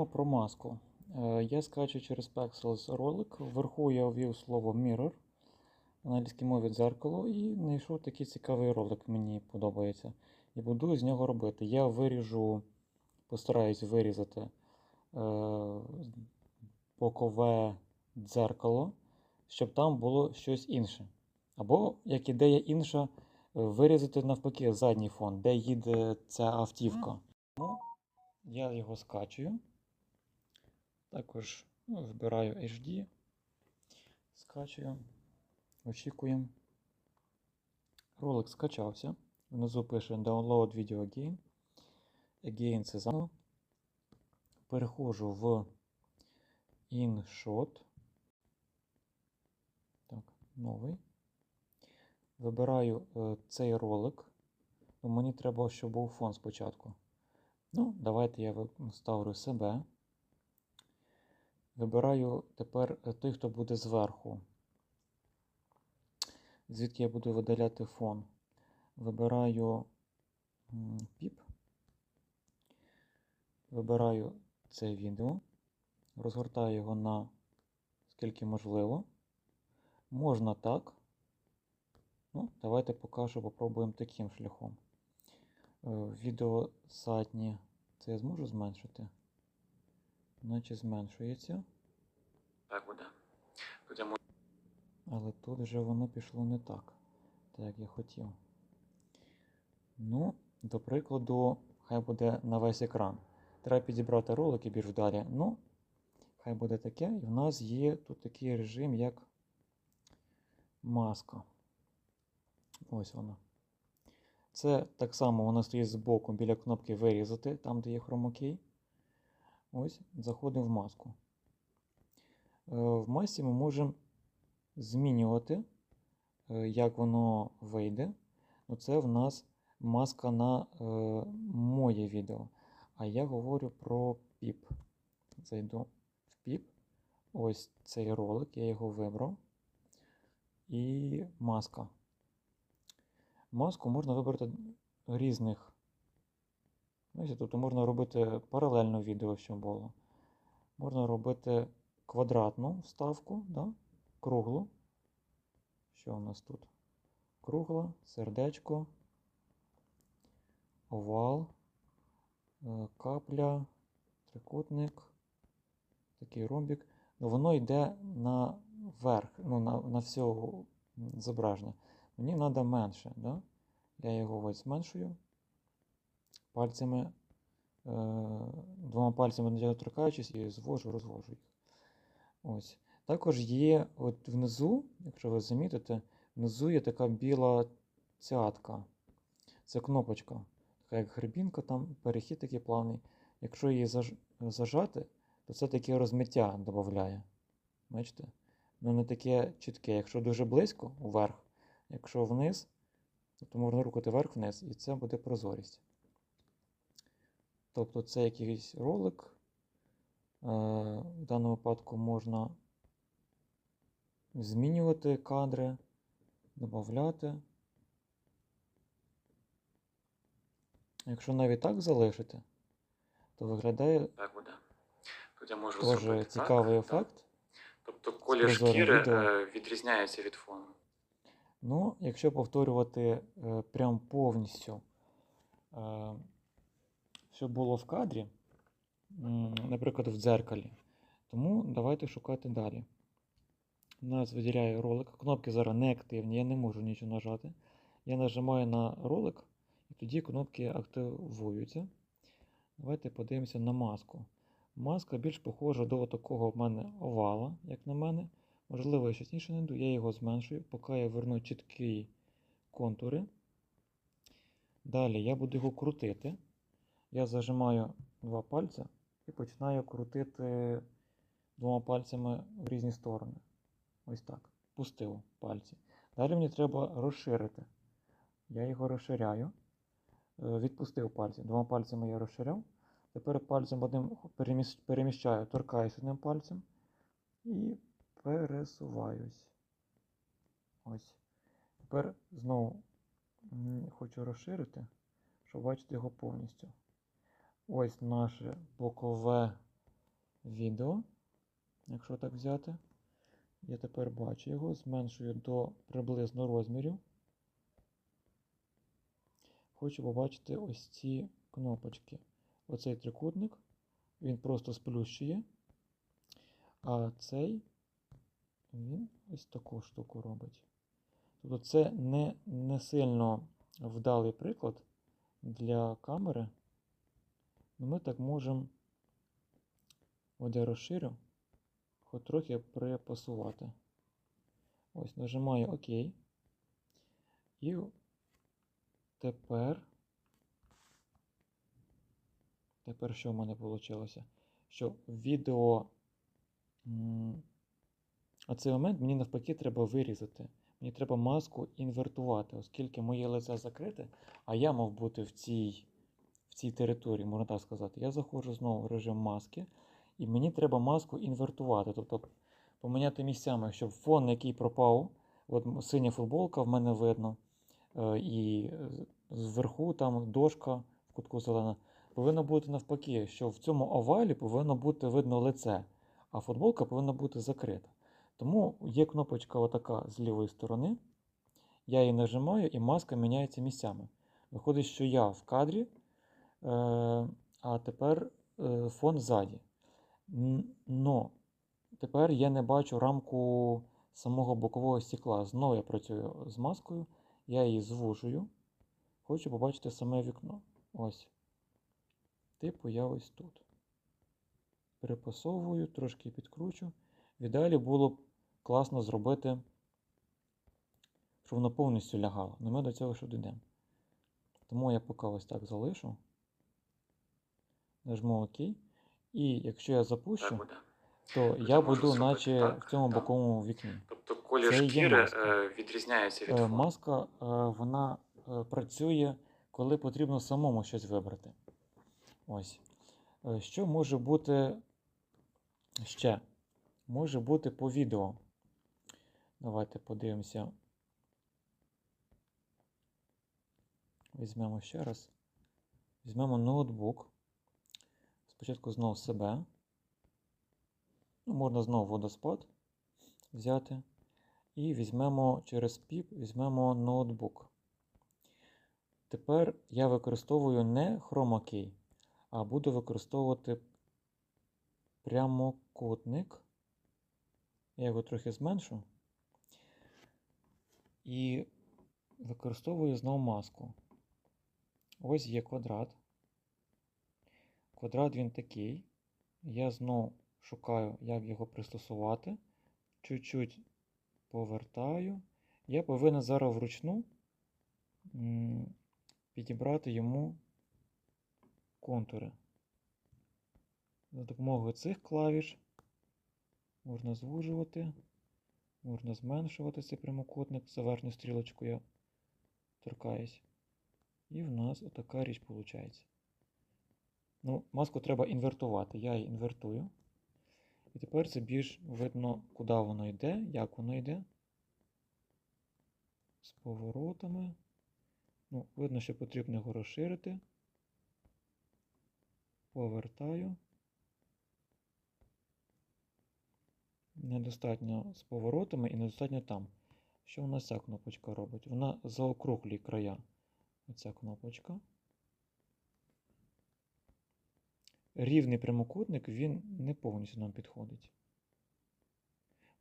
Поговоримо про маску. Е, Я скачу через Pexels ролик. Вверху я ввів слово mirror на англійській мові дзеркало і знайшов такий цікавий ролик, мені подобається. І буду з нього робити. Я виріжу, постараюсь вирізати е, бокове дзеркало, щоб там було щось інше. Або, як ідея інша, вирізати навпаки задній фон, де їде ця автівка. Тому я його скачую. Також ну, вибираю HD, скачую, очікуємо. Ролик скачався. Внизу пише Download Video Again. Again це заново. Переходжу в InShot. Так, новий. Вибираю е, цей ролик. Ну, мені треба, щоб був фон спочатку. Ну, давайте я ставлю себе. Вибираю тепер е, той, хто буде зверху. Звідки я буду видаляти фон. Вибираю піп. Вибираю це відео. Розгортаю його на скільки можливо. Можна так. Ну, давайте поки що попробуємо таким шляхом. Е, Відео заднє. Це я зможу зменшити? Наче зменшується. Так буде. Але тут вже воно пішло не так, так як я хотів. Ну, до прикладу, хай буде на весь екран. Треба підібрати ролики більш далі. Ну, хай буде таке. І в нас є тут такий режим, як маска. Ось вона. Це так само вона стоїть збоку біля кнопки вирізати, там, де є хромокей. Ось, заходимо в маску. Е, В масці ми можемо змінювати, е, як воно вийде. Оце в нас маска на е, моє відео. А я говорю про піп. Зайду в піп. Ось цей ролик, я його вибрав. І маска. Маску можна вибрати різних. Тобто можна робити паралельно відео, що було. Можна робити квадратну вставку, да? круглу. Що у нас тут? Кругла, сердечко, овал, е, капля, трикутник, такий ромбік. Ну, воно йде наверх, ну, на, на все зображення. Мені треба менше. Да? Я його ось зменшую пальцями, е, двома пальцями торкаючись і звожу, розвожу їх. Ось. Також є от внизу, якщо ви замітите, внизу є така біла цятка. Це кнопочка. Така як грибінка, там перехід такий плавний. Якщо її зажати, то це таке розмиття додає. Бачите? Ну не таке чітке. Якщо дуже близько, вверх, якщо вниз, то можна рухати вверх-вниз, і це буде прозорість. Тобто це якийсь ролик. Е, В даному випадку можна змінювати кадри, додати. Якщо навіть так залишити, то виглядає так буде. Тут я можу теж цікавий так, так. ефект. Тобто колір шкіри відео. е, відрізняється від фону. Ну, якщо повторювати е, прям повністю, що було в кадрі, наприклад, в дзеркалі, тому давайте шукати далі. Нас виділяє ролик. Кнопки зараз не активні, я не можу нічого нажати. Я нажимаю на ролик, і тоді кнопки активуються. Давайте подивимося на маску. Маска більш похожа до такого в мене овала, як на мене. Можливо, я щось інше знайду, я його зменшую, поки я верну чіткі контури. Далі я буду його крутити. Я зажимаю два пальця і починаю крутити двома пальцями в різні сторони. Ось так. Пустив пальці. Далі мені треба розширити. Я його розширяю. Е, Відпустив пальці. Двома пальцями я розширяв. Тепер пальцем одним переміщаю, торкаюсь одним пальцем і пересуваюсь. Ось. Тепер знову хочу розширити, щоб бачити його повністю. Ось наше бокове відео, якщо так взяти. Я тепер бачу його, зменшую до приблизно розмірів. Хочу побачити ось ці кнопочки. Оцей трикутник, він просто сплющує, а цей він ось таку штуку робить. Тобто це не, не сильно вдалий приклад для камери. Ну, Ми так можемо, от я розширю, хоч трохи припасувати. Ось, нажимаю ОК. І тепер. Тепер що в мене вийшло? Що відео. Оцей момент мені навпаки треба вирізати. Мені треба маску інвертувати, оскільки моє лице закрите, а я мав бути в цій, в цій території, можна так сказати. Я заходжу знову в режим маски, і мені треба маску інвертувати. Тобто поміняти місцями, щоб фон, який пропав, от синя футболка в мене видно, е, і е, зверху там дошка в кутку зелена. Повинно бути навпаки, що в цьому овалі повинно бути видно лице, а футболка повинна бути закрита. Тому є кнопочка отака з лівої сторони. Я її нажимаю, і маска міняється місцями. Виходить, що я в кадрі, а тепер е, фон ззаді. Но тепер я не бачу рамку самого бокового стекла. Знову я працюю з маскою, я її звужую. Хочу побачити саме вікно. Ось. Типу я ось тут. Перепасовую, трошки підкручу. В ідеалі було б класно зробити, щоб воно повністю лягало. Але ми до цього ще дійдемо. Тому я поки ось так залишу. Нажму ОК. І якщо я запущу, Так буде. то Тоді я буду наче так, в цьому так. боковому вікні. Тобто колір Це шкіри е, відрізняється від Е, фону. Маска, е, вона працює, коли потрібно самому щось вибрати. Ось. Що може бути ще? Може бути по відео. Давайте подивимося. Візьмемо ще раз. Візьмемо ноутбук. Спочатку знову себе. Ну, можна знову водоспад взяти. І візьмемо через піп, візьмемо ноутбук. Тепер я використовую не Key, а буду використовувати прямокутник. Я його трохи зменшу. І використовую знову маску. Ось є квадрат. Квадрат він такий. Я знову шукаю, як його пристосувати. Чуть-чуть повертаю. Я повинен зараз вручну підібрати йому контури. За допомогою цих клавіш можна звужувати, можна зменшувати цей прямокутник, за верхню стрілочку я торкаюсь. І в нас отака річ виходить. Ну, маску треба інвертувати. Я її інвертую. І тепер це більш видно, куди воно йде, як воно йде. З поворотами. Ну, видно, що потрібно його розширити. Повертаю. Недостатньо з поворотами і недостатньо там. Що нас ця кнопочка робить? Вона заокруглює края. Оця кнопочка. Рівний прямокутник він не повністю нам підходить.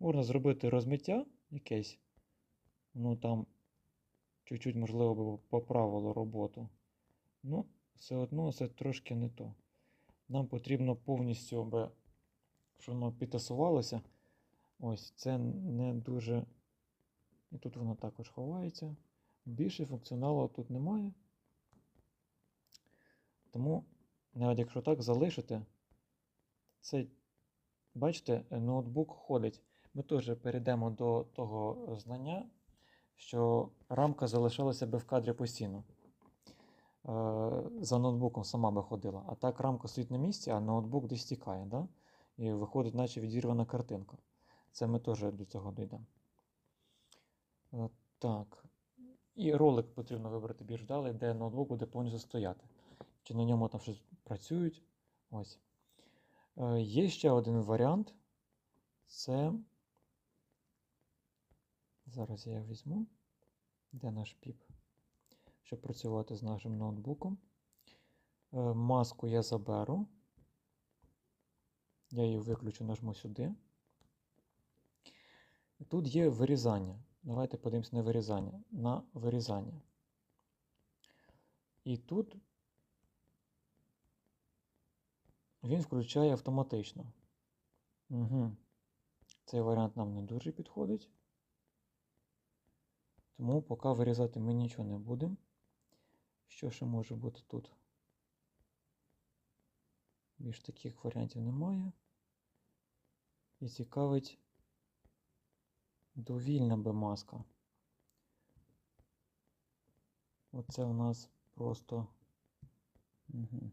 Можна зробити розмиття якесь. Ну там чуть-чуть, можливо, би поправило роботу. Ну, все одно це трошки не то. Нам потрібно повністю, аби, щоб воно підтасувалося. Ось це не дуже. І тут воно також ховається. Більше функціоналу тут немає. Тому, навіть якщо так залишити, це, бачите, ноутбук ходить. Ми теж перейдемо до того знання, що рамка залишалася би в кадрі постійно. Е, За ноутбуком сама би ходила. А так рамка стоїть на місці, а ноутбук десь тікає. Да? І виходить, наче відірвана картинка. Це ми теж до цього дійдемо. Е, Так. І ролик потрібно вибрати більш вдалий, де ноутбук буде повністю стояти. Чи на ньому там щось працюють. Ось. Е, Є ще один варіант. Це. Зараз я візьму. Де наш піп? Щоб працювати з нашим ноутбуком. Е, Маску я заберу. Я її виключу, нажму сюди. Тут є вирізання. Давайте подивимось на вирізання. На вирізання. І тут він включає автоматично. Угу. Цей варіант нам не дуже підходить. Тому поки вирізати ми нічого не будемо. Що ще може бути тут? Більш таких варіантів немає. І цікавить довільна би маска. Оце у нас просто. Угу.